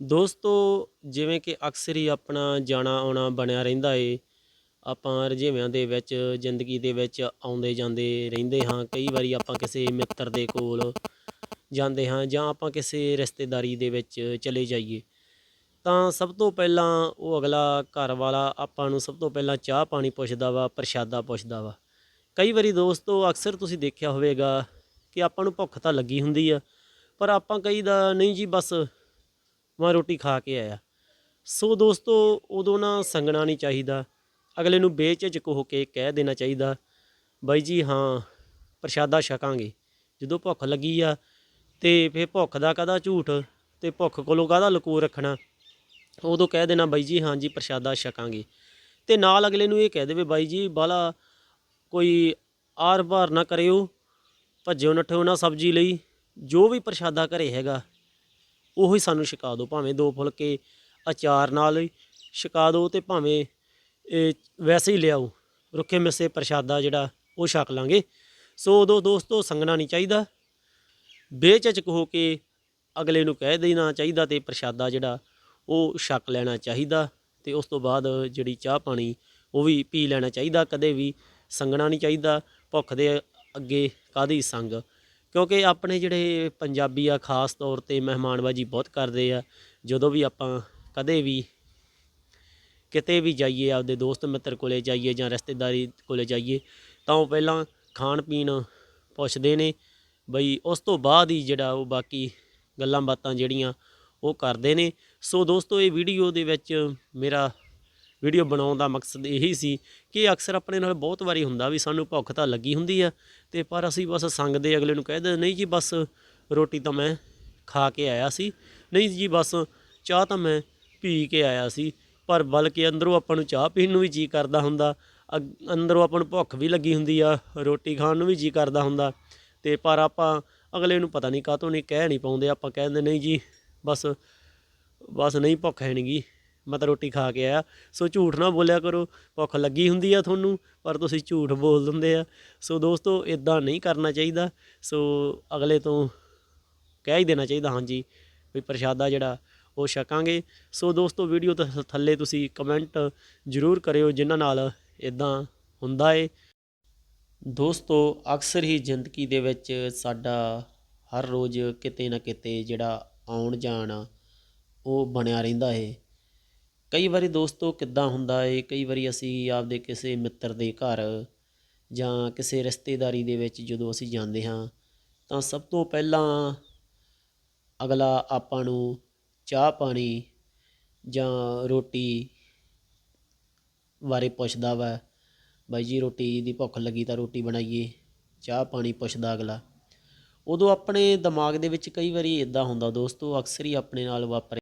ਦੋਸਤੋ, ਜਿਵੇਂ ਕਿ ਅਕਸਰ ਹੀ ਆਪਣਾ ਜਾਣਾ ਆਉਣਾ ਬਣਿਆ ਰਹਿੰਦਾ ਏ, ਆਪਾਂ ਰੁਝੇਵਿਆਂ ਦੇ ਵਿੱਚ, ਜ਼ਿੰਦਗੀ ਦੇ ਵਿੱਚ ਆਉਂਦੇ ਜਾਂਦੇ ਰਹਿੰਦੇ ਹਾਂ। ਕਈ ਵਾਰੀ ਆਪਾਂ ਕਿਸੇ ਮਿੱਤਰ ਦੇ ਕੋਲ ਜਾਂਦੇ ਹਾਂ ਜਾਂ ਆਪਾਂ ਕਿਸੇ ਰਿਸ਼ਤੇਦਾਰੀ ਦੇ ਵਿੱਚ ਚਲੇ ਜਾਈਏ। ਤਾਂ ਸਭ ਤੋਂ ਪਹਿਲਾਂ ਉਹ ਅਗਲਾ ਘਰ ਵਾਲਾ ਆਪਾਂ ਨੂੰ ਸਭ ਤੋਂ ਪਹਿਲਾਂ ਚਾਹ ਪਾਣੀ ਪੁੱਛਦਾ ਵਾ, ਪ੍ਰਸ਼ਾਦਾ ਪੁੱਛਦਾ ਵਾ। ਕਈ ਵਾਰੀ ਦੋਸਤੋ, ਅਕਸਰ ਤੁਸੀਂ ਦੇਖਿਆ ਹੋਵੇਗਾ ਕਿ ਆਪਾਂ ਨੂੰ ਭੁੱਖ ਤਾਂ ਲੱਗੀ ਹੁੰਦੀ ਆ, ਪਰ ਆਪਾਂ ਕਈ ਦਾ ਨਹੀਂ ਜੀ, ਬਸ ਮੈਂ ਰੋਟੀ ਖਾ ਕੇ ਆਇਆ। ਸੋ ਦੋਸਤੋ, ਉਦੋਂ ਨਾ ਸੰਗਣਾ ਨਹੀਂ ਚਾਹੀਦਾ। ਅਗਲੇ ਨੂੰ ਬੇਝਿਜਕ ਹੋ ਕੇ ਕਹਿ ਦੇਣਾ ਚਾਹੀਦਾ, ਬਾਈ ਜੀ, ਹਾਂ, ਪ੍ਰਸ਼ਾਦਾ ਛਕਾਂਗੇ। ਜਦੋਂ ਭੁੱਖ ਲੱਗੀ ਆ, ਤੇ ਫੇ ਭੁੱਖ ਦਾ ਕਾਹਦਾ ਝੂਠ? ਤੇ ਭੁੱਖ ਕੋਲੋਂ ਕਾਹਦਾ ਲਕੋ ਰੱਖਣਾ? ਉਦੋਂ ਕਹਿ ਦੇਣਾ, ਬਾਈ ਜੀ, ਹਾਂ ਜੀ, ਪ੍ਰਸ਼ਾਦਾ ਛਕਾਂਗੇ। ਤੇ ਨਾਲ ਅਗਲੇ ਨੂੰ ਇਹ ਕਹਿ ਦੇਵੇ, ਬਾਈ ਜੀ, ਬਾਲਾ, ਕੋਈ ਆਰ ਭਾਰ ਨਾ ਕਰਿਓ ਭੱਜਿਓ ਨੱਠਿਓ ਨਾ ਸਬਜ਼ੀ ਲਈ। ਜੋ ਵੀ ਪ੍ਰਸ਼ਾਦਾ ਘਰੇ ਹੈਗਾ ਉਹੀ ਸਾਨੂੰ ਛਕਾ ਦਿਓ, ਭਾਵੇਂ ਦੋ ਫੁਲਕੇ ਅਚਾਰ ਨਾਲ ਛਕਾ ਦਿਓ ਤੇ ਭਾਵੇਂ ਇਹ ਵੈਸੇ ਹੀ ਲਿਆਓ। ਰੁੱਖੇ ਮਿੱਸੇ ਪ੍ਰਸ਼ਾਦਾ ਜਿਹੜਾ, ਉਹ ਛਕ ਲਾਂਗੇ। ਸੋ ਉਦੋਂ ਦੋਸਤੋ ਸੰਗਣਾ ਨਹੀਂ ਚਾਹੀਦਾ। ਬੇਝਿਜਕ ਹੋ ਕੇ ਅਗਲੇ ਨੂੰ ਕਹਿ ਦੇਣਾ ਚਾਹੀਦਾ ਤੇ ਪ੍ਰਸ਼ਾਦਾ ਜਿਹੜਾ, ਉਹ ਛਕ ਲੈਣਾ ਚਾਹੀਦਾ ਤੇ ਉਸ ਤੋਂ ਬਾਅਦ ਜਿਹੜੀ ਚਾਹ ਪਾਣੀ, ਉਹ ਵੀ ਪੀ ਲੈਣਾ ਚਾਹੀਦਾ। ਕਦੇ ਵੀ ਸੰਗਣਾ ਨਹੀਂ ਚਾਹੀਦਾ। ਭੁੱਖ ਦੇ ਅੱਗੇ ਕਾਦੀ ਸੰਗ? ਕਿਉਂਕਿ ਆਪਣੇ ਜਿਹੜੇ ਪੰਜਾਬੀ ਆ, ਖਾਸ ਤੌਰ ਤੇ ਮਹਿਮਾਨਬਾਜੀ ਬਹੁਤ ਕਰਦੇ ਆ। ਜਦੋਂ ਵੀ ਆਪਾਂ ਕਦੇ ਵੀ ਕਿਤੇ ਵੀ ਜਾਈਏ, ਆਪਦੇ ਦੋਸਤ ਮਿੱਤਰ ਕੋਲੇ ਜਾਈਏ ਜਾਂ ਰਿਸ਼ਤੇਦਾਰੀ ਕੋਲੇ ਜਾਈਏ, ਤਾਂ ਉਹ ਪਹਿਲਾਂ ਖਾਣ ਪੀਣ ਪੁੱਛਦੇ ਨੇ ਬਈ ਉਸ ਤੋਂ ਬਾਅਦ ਹੀ ਜਿਹੜਾ ਉਹ ਬਾਕੀ ਗੱਲਾਂ ਬਾਤਾਂ ਜਿਹੜੀਆਂ ਉਹ ਕਰਦੇ ਨੇ। ਸੋ ਦੋਸਤੋ, ਇਹ ਵੀਡੀਓ ਦੇ ਵਿੱਚ ਮੇਰਾ ਵੀਡੀਓ ਬਣਾਉਣ ਦਾ ਮਕਸਦ ਇਹੀ ਸੀ ਕਿ ਅਕਸਰ ਆਪਣੇ ਨਾਲ ਬਹੁਤ ਵਾਰੀ ਹੁੰਦਾ ਵੀ ਸਾਨੂੰ ਭੁੱਖ ਤਾਂ ਲੱਗੀ ਹੁੰਦੀ ਆ ਤੇ ਪਰ ਅਸੀਂ ਬਸ ਸੰਗ ਦੇ ਅਗਲੇ ਨੂੰ ਕਹਿ ਦਿੰਦੇ, ਨਹੀਂ ਜੀ ਬਸ ਰੋਟੀ ਤਾਂ ਮੈਂ ਖਾ ਕੇ ਆਇਆ ਸੀ। ਨਹੀਂ ਜੀ ਬਸ ਚਾਹ ਤਾਂ ਮੈਂ ਪੀ ਕੇ ਆਇਆ ਸੀ। ਪਰ ਬਲਕਿ ਅੰਦਰੋਂ ਆਪਾਂ ਨੂੰ ਚਾਹ ਪੀਣ ਨੂੰ ਵੀ ਜੀ ਕਰਦਾ ਹੁੰਦਾ, ਅਗ- ਅੰਦਰੋਂ ਆਪਾਂ ਨੂੰ ਭੁੱਖ ਵੀ ਲੱਗੀ ਹੁੰਦੀ ਆ, ਰੋਟੀ ਖਾਣ ਨੂੰ ਵੀ ਜੀ ਕਰਦਾ ਹੁੰਦਾ ਤੇ ਪਰ ਆਪਾਂ ਅਗਲੇ ਨੂੰ ਪਤਾ ਨਹੀਂ ਕਾਹਤੋਂ ਨਹੀਂ ਕਹਿ ਨਹੀਂ ਪਾਉਂਦੇ, ਆਪਾਂ ਕਹਿੰਦੇ, ਨਹੀਂ ਜੀ ਬਸ ਬਸ ਨਹੀਂ ਭੁੱਖ ਹੈ ਨਹੀਂਗੀ ਮੈਂ ਤਾਂ ਰੋਟੀ ਖਾ ਕੇ ਆਇਆ। ਸੋ ਝੂਠ ਨਾ ਬੋਲਿਆ ਕਰੋ, ਭੁੱਖ ਲੱਗੀ ਹੁੰਦੀ ਆ ਤੁਹਾਨੂੰ, ਪਰ ਤੁਸੀਂ ਝੂਠ ਬੋਲ ਦਿੰਦੇ ਆ। ਸੋ ਦੋਸਤੋ ਇਦਾਂ ਨਹੀਂ ਕਰਨਾ ਚਾਹੀਦਾ। ਸੋ ਅਗਲੇ ਤੋਂ ਕਹਿ ਹੀ ਦੇਣਾ ਚਾਹੀਦਾ, ਹਾਂਜੀ, ਵੀ ਪ੍ਰਸ਼ਾਦਾ ਜਿਹੜਾ, ਉਹ ਛਕਾਂਗੇ। ਸੋ ਦੋਸਤੋ, ਵੀਡੀਓ ਤੋਂ, ਥੱਲੇ ਤੁਸੀਂ ਕਮੈਂਟ ਜ਼ਰੂਰ ਕਰਿਓ, ਜਿਨ੍ਹਾਂ ਨਾਲ ਇਦਾਂ ਹੁੰਦਾ ਏ। ਦੋਸਤੋ, ਅਕਸਰ ਹੀ ਜ਼ਿੰਦਗੀ ਦੇ ਵਿੱਚ ਸਾਡਾ ਹਰ ਰੋਜ਼ ਕਿਤੇ ਨਾ ਕਿਤੇ ਜਿਹੜਾ ਆਉਣ ਜਾਣ ਉਹ ਬਣਿਆ ਰਹਿੰਦਾ ਏ। ਕਈ ਵਾਰੀ ਦੋਸਤੋ ਕਿੱਦਾਂ ਹੁੰਦਾ ਏ, ਕਈ ਵਾਰੀ ਅਸੀਂ ਆਪਦੇ ਕਿਸੇ ਮਿੱਤਰ ਦੇ ਘਰ ਜਾਂ ਕਿਸੇ ਰਿਸ਼ਤੇਦਾਰੀ ਦੇ ਵਿੱਚ ਜਦੋਂ ਅਸੀਂ ਜਾਂਦੇ ਹਾਂ, ਤਾਂ ਸਭ ਤੋਂ ਪਹਿਲਾਂ ਅਗਲਾ ਆਪਾਂ ਨੂੰ ਚਾਹ ਪਾਣੀ ਜਾਂ ਰੋਟੀ ਬਾਰੇ ਪੁੱਛਦਾ ਵਾ, ਬਾਈ ਜੀ ਰੋਟੀ ਦੀ ਭੁੱਖ ਲੱਗੀ ਤਾਂ ਰੋਟੀ ਬਣਾਈਏ, ਚਾਹ ਪਾਣੀ ਪੁੱਛਦਾ ਅਗਲਾ। ਉਦੋਂ ਆਪਣੇ ਦਿਮਾਗ ਦੇ ਵਿੱਚ ਕਈ ਵਾਰੀ ਇਦਾਂ ਹੁੰਦਾ, ਦੋਸਤੋ ਅਕਸਰ ਹੀ ਆਪਣੇ ਨਾਲ ਵਾਪਰ